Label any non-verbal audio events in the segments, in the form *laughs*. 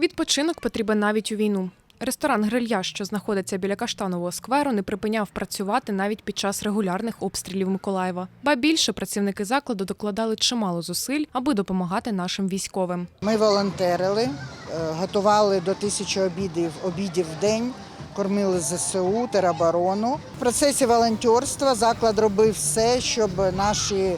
Відпочинок потрібен навіть у війну. Ресторан Грильяж, що знаходиться біля Каштанового скверу, не припиняв працювати навіть під час регулярних обстрілів Миколаєва. Ба більше працівники закладу докладали чимало зусиль, аби допомагати нашим військовим. Ми волонтерили, е, готували до тисячі обідів, обідів в день, кормили ЗСУ, тероборону. В процесі волонтерства заклад робив все, щоб наші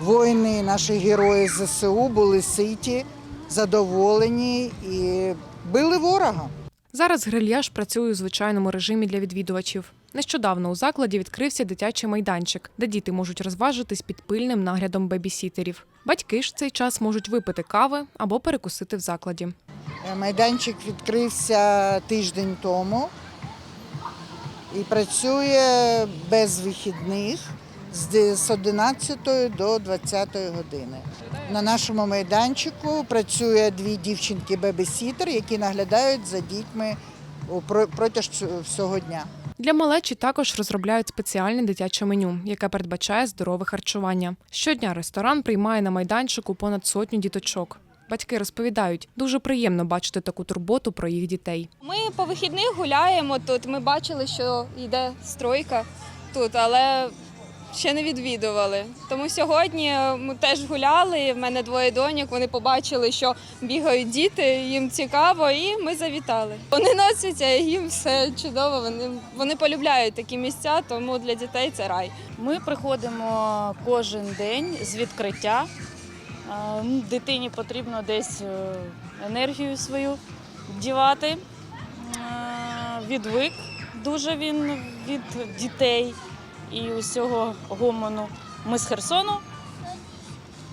воїни, наші герої ЗСУ були ситі, задоволені і били ворога. Зараз грильяж працює у звичайному режимі для відвідувачів. Нещодавно у закладі відкрився дитячий майданчик, де діти можуть розважитись під пильним наглядом бебісітерів. Батьки ж в цей час можуть випити кави або перекусити в закладі. Е, Майданчик відкрився тиждень тому і працює без вихідних з де- 11 до 20 години. На нашому майданчику працює дві дівчинки бебесітер, які наглядають за дітьми про- протягом всього дня. Для малечі також розробляють спеціальне дитяче меню, яке передбачає здорове харчування. Щодня ресторан приймає на майданчику понад сотню діточок. Батьки розповідають, дуже приємно бачити таку турботу про їх дітей. Ми по вихідних гуляємо тут. Ми бачили, що йде стройка тут, але ще не відвідували. Тому сьогодні ми теж гуляли. В мене двоє доньок. Вони побачили, що бігають діти, їм цікаво, і ми завітали. Вони носяться, їм все чудово. Вони, вони полюбляють такі місця, тому для дітей це рай. Ми приходимо кожен день з відкриття. Ну, Дитині потрібно десь е, енергію свою дівати. Відвик дуже він від дітей і усього гомону. Ми з Херсону,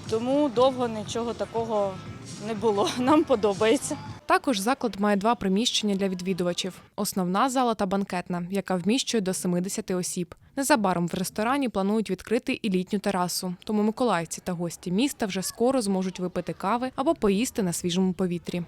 тому довго нічого такого не було. *laughs* Нам подобається. Також заклад має два приміщення для відвідувачів: основна зала та банкетна, яка вміщує до 70 осіб. Незабаром в ресторані планують відкрити і літню терасу, тому миколаївці та гості міста вже скоро зможуть випити кави або поїсти на свіжому повітрі.